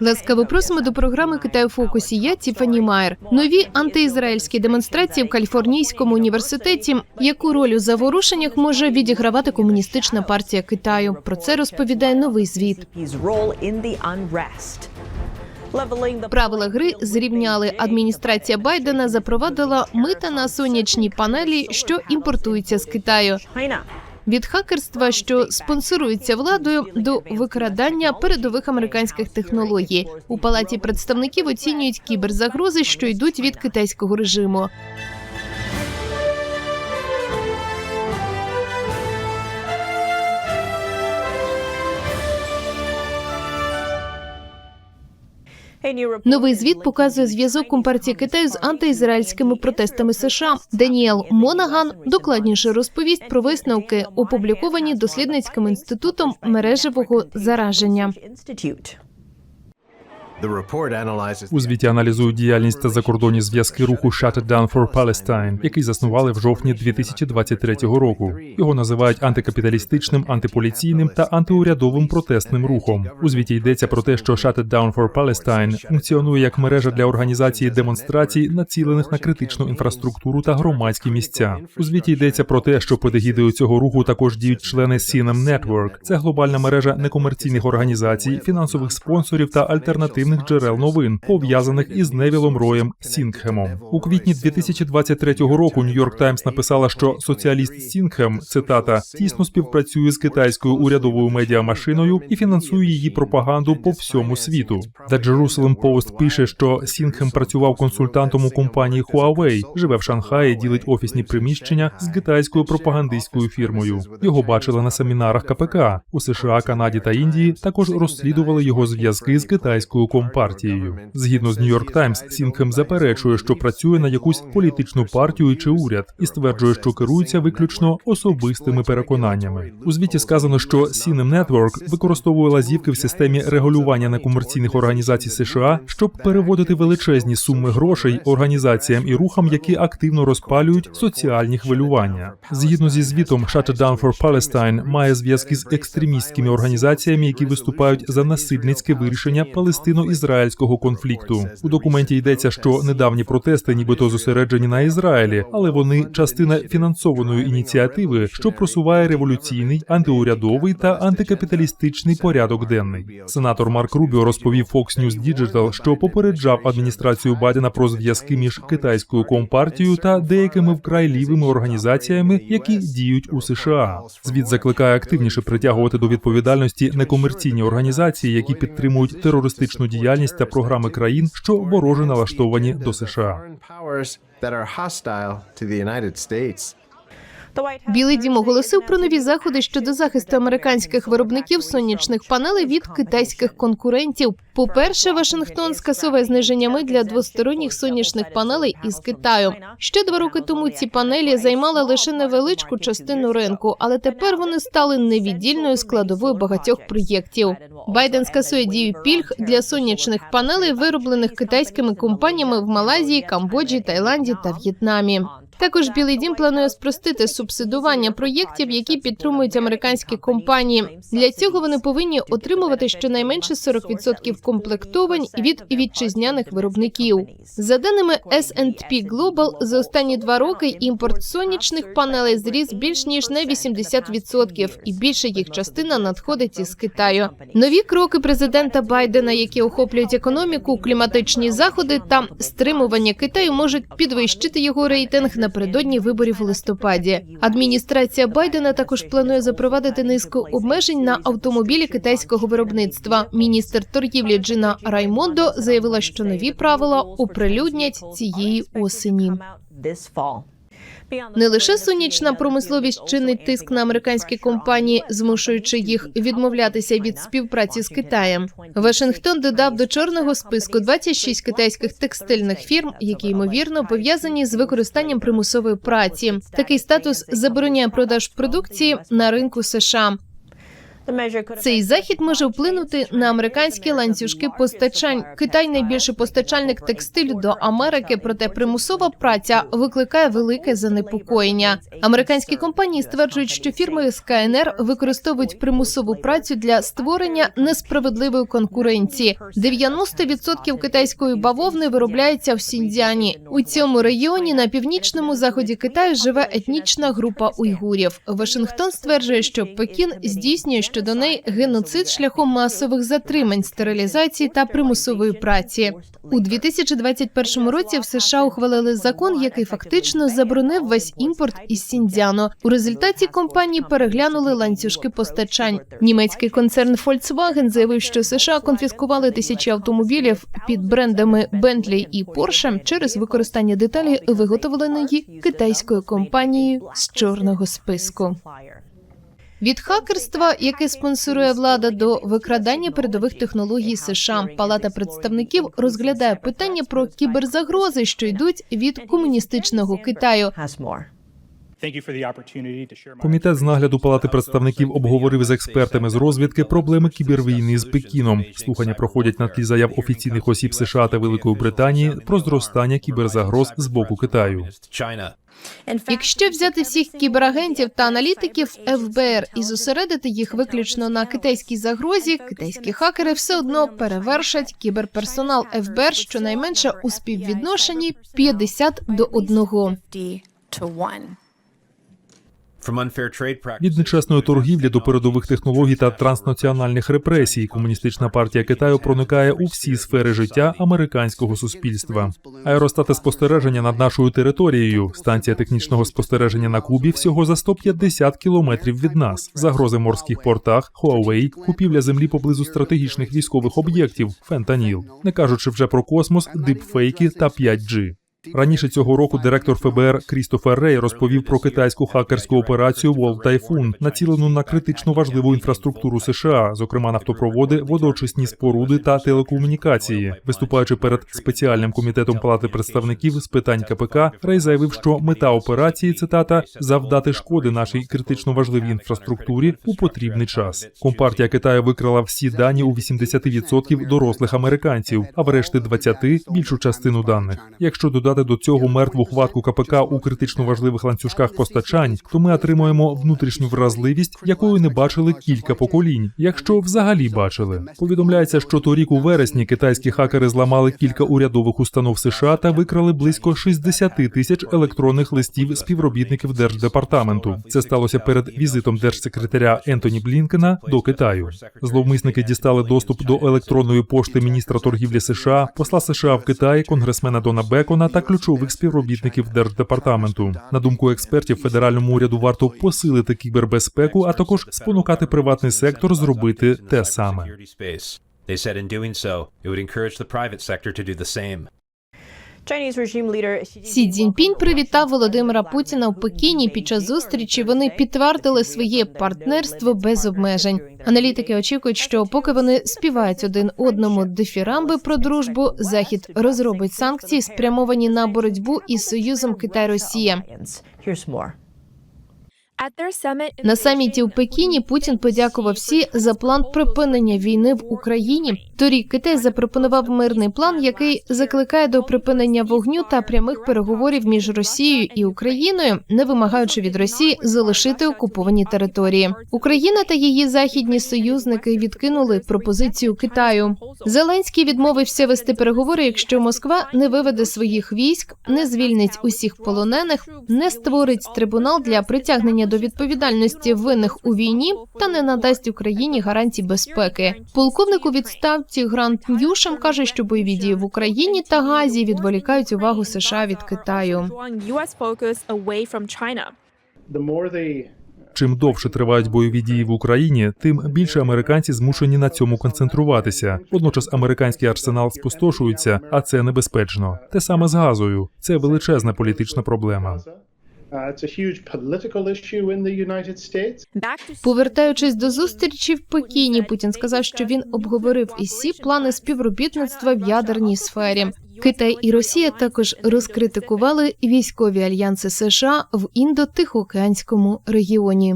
Ласкаво просимо до програми Китай у фокусі. Я Тіфані Майер. Нові антиізраїльські демонстрації в Каліфорнійському університеті. Яку роль у заворушеннях може відігравати комуністична партія Китаю? Про це розповідає новий звіт. Правила гри зрівняли. Адміністрація Байдена запровадила мита на сонячні панелі, що імпортуються з Китаю. Від хакерства, що спонсорується владою, до викрадання передових американських технологій у палаті представників оцінюють кіберзагрози, що йдуть від китайського режиму. Новий звіт показує зв'язок компартії Китаю з антиізраїльськими протестами США. Даніел Монаган докладніше розповість про висновки, опубліковані дослідницьким інститутом мережевого зараження. У звіті аналізують діяльність та закордонні зв'язки руху Shut It for Palestine, який заснували в жовтні 2023 року. Його називають антикапіталістичним, антиполіційним та антиурядовим протестним рухом. У звіті йдеться про те, що Shut It for Palestine функціонує як мережа для організації демонстрацій, націлених на критичну інфраструктуру та громадські місця. У звіті йдеться про те, що під егідою цього руху також діють члени Sinem Network. Це глобальна мережа некомерційних організацій, фінансових спонсорів та альтернативних джерел новин, пов'язаних із Невілом Роєм Сінгхемом. У квітні 2023 року Нью-Йорк Таймс написала, що соціаліст Сінгхем цитата тісно співпрацює з китайською урядовою медіамашиною і фінансує її пропаганду по всьому світу. The Jerusalem Post пише, що Сінгхем працював консультантом у компанії Huawei, живе в Шанхаї, ділить офісні приміщення з китайською пропагандистською фірмою. Його бачили на семінарах КПК у США, Канаді та Індії. Також розслідували його зв'язки з китайською компартією. Згідно з Нью-Йорк Таймс, Сінгхем заперечує, що працює на якусь політичну партію чи уряд, і стверджує, що керується виключно особистими переконаннями. У звіті сказано, що Sinem Network використовує лазівки в системі регулювання некомерційних організацій США, щоб переводити величезні суми грошей організаціям і рухам, які активно розпалюють соціальні хвилювання. Згідно зі звітом, Shut It Down for Palestine має зв'язки з екстремістськими організаціями, які виступають за насильницьке вирішення палестино-ізраїльського конфлікту. У документі йдеться, що недавні протести, нібито зосереджені на Ізраїлі, але вони частина фінансованої ініціативи, що просуває революційний, антиурядовий та антикапіталістичний порядок денний. Сенатор Марк Рубіо розповів Fox News Digital, що попереджав адміністрацію Байдена про зв'язки між китайською компартією та деякими вкрай лівими організаціями, які діють у США. Звіт закликає активніше притягувати до відповідальності некомерційні організації, які підтримують терористичну діяльність та програми країн, що вороже налаштовані до США. Білий дім оголосив про нові заходи щодо захисту американських виробників сонячних панелей від китайських конкурентів. По-перше, Вашингтон скасовує зниження мит для двосторонніх сонячних панелей із Китаю. Ще два роки тому ці панелі займали лише невеличку частину ринку, але тепер вони стали невіддільною складовою багатьох проєктів. Байден скасує дію пільг для сонячних панелей, вироблених китайськими компаніями в Малайзії, Камбоджі, Таїланді та В'єтнамі. Також Білий Дім планує спростити субсидування проєктів, які підтримують американські компанії. Для цього вони повинні отримувати щонайменше 40% комплектовань від вітчизняних виробників. За даними S&P Global, за останні два роки імпорт сонячних панелей зріс більш ніж на 80%, і більша їх частина надходить із Китаю. Нові кроки президента Байдена, які охоплюють економіку, кліматичні заходи та стримування Китаю, можуть підвищити його рейтинг напередодні виборів у листопаді. Адміністрація Байдена також планує запровадити низку обмежень на автомобілі китайського виробництва. Міністр торгівлі Джина Раймондо заявила, що нові правила оприлюднять цієї осені. Не лише сонячна промисловість чинить тиск на американські компанії, змушуючи їх відмовлятися від співпраці з Китаєм. Вашингтон додав до чорного списку 26 китайських текстильних фірм, які ймовірно пов'язані з використанням примусової праці. Такий статус забороняє продаж продукції на ринку США. Цей захід може вплинути на американські ланцюжки постачань. Китай найбільший постачальник текстилю до Америки, проте примусова праця викликає велике занепокоєння. Американські компанії стверджують, що фірми з КНР використовують примусову працю для створення несправедливої конкуренції. 90% китайської бавовни виробляється в Сіньцзяні. У цьому регіоні на північному заході Китаю живе етнічна група уйгурів. Вашингтон стверджує, що Пекін здійснює щодо неї геноцид шляхом масових затримань, стерилізації та примусової праці. У 2021 році в США ухвалили закон, який фактично заборонив весь імпорт із Сіндзяну. У результаті компанії переглянули ланцюжки постачань. Німецький концерн Volkswagen заявив, що США конфіскували тисячі автомобілів під брендами Bentley і Porsche через використання деталі, виготовленої китайською компанією з чорного списку. Від хакерства, яке спонсорує влада, до викрадання передових технологій США, Палата представників розглядає питання про кіберзагрози, що йдуть від комуністичного Китаю. Комітет з нагляду Палати представників обговорив з експертами з розвідки проблеми кібервійни з Пекіном. Слухання проходять на тлі заяв офіційних осіб США та Великої Британії про зростання кіберзагроз з боку Китаю. Якщо взяти всіх кіберагентів та аналітиків ФБР і зосередити їх виключно на китайській загрозі, китайські хакери все одно перевершать кіберперсонал ФБР щонайменше у співвідношенні 50 до 1. Від нечесної торгівлі до передових технологій та транснаціональних репресій. Комуністична партія Китаю проникає у всі сфери життя американського суспільства. Аеростати спостереження над нашою територією, станція технічного спостереження на Кубі всього за 150 кілометрів від нас. Загрози в морських портах, Huawei, купівля землі поблизу стратегічних військових об'єктів, фентаніл, не кажучи вже про космос, дипфейки та 5G. Раніше цього року директор ФБР Крістофер Рей розповів про китайську хакерську операцію Wall Typhoon, націлену на критично важливу інфраструктуру США, зокрема нафтопроводи, водоочисні споруди та телекомунікації. Виступаючи перед спеціальним комітетом Палати представників з питань КПК, Рей заявив, що мета операції цитата завдати шкоди нашій критично важливій інфраструктурі у потрібний час. Компартія Китаю викрала всі дані у 80% дорослих американців, а в решти 20% – більшу частину даних. Якщо додати до цього мертву хватку КПК у критично важливих ланцюжках постачань, то ми отримуємо внутрішню вразливість, якої не бачили кілька поколінь, якщо взагалі бачили. Повідомляється, що торік у вересні китайські хакери зламали кілька урядових установ США та викрали близько 60 тисяч електронних листів співробітників держдепартаменту. Це сталося перед візитом держсекретаря Ентоні Блінкена до Китаю. Зловмисники дістали доступ до електронної пошти міністра торгівлі США, посла США в Китаї, конгресмена Дона Бекона та ключових співробітників держдепартаменту. На думку експертів, федеральному уряду варто посилити кібербезпеку, а також спонукати приватний сектор зробити те саме. They said in doing so, it would encourage the private sector to do the same. Сі Цзіньпінь привітав Володимира Путіна в Пекіні. Під час зустрічі вони підтвердили своє партнерство без обмежень. Аналітики очікують, що поки вони співають один одному дифірамби про дружбу, захід розробить санкції, спрямовані на боротьбу із союзом Китай-Росія. На саміті у Пекіні Путін подякував всі за план припинення війни в Україні. Торік Китай запропонував мирний план, який закликає до припинення вогню та прямих переговорів між Росією і Україною, не вимагаючи від Росії залишити окуповані території. Україна та її західні союзники відкинули пропозицію Китаю. Зеленський відмовився вести переговори, якщо Москва не виведе своїх військ, не звільнить усіх полонених, не створить трибунал для притягнення до відповідальності винних у війні та не надасть Україні гарантій безпеки. Полковник у відставці Грант Ньюшем каже, що бойові дії в Україні та Газі відволікають увагу США від Китаю. Чим довше тривають бойові дії в Україні, тим більше американці змушені на цьому концентруватися. Водночас американський арсенал спустошується, а це небезпечно. Те саме з газою. Це величезна політична проблема. Повертаючись до зустрічі в Пекіні, Путін сказав, що він обговорив ісі Сі плани співробітництва в ядерній сфері. Китай і Росія також розкритикували військові альянси США в індо-тихоокеанському регіоні.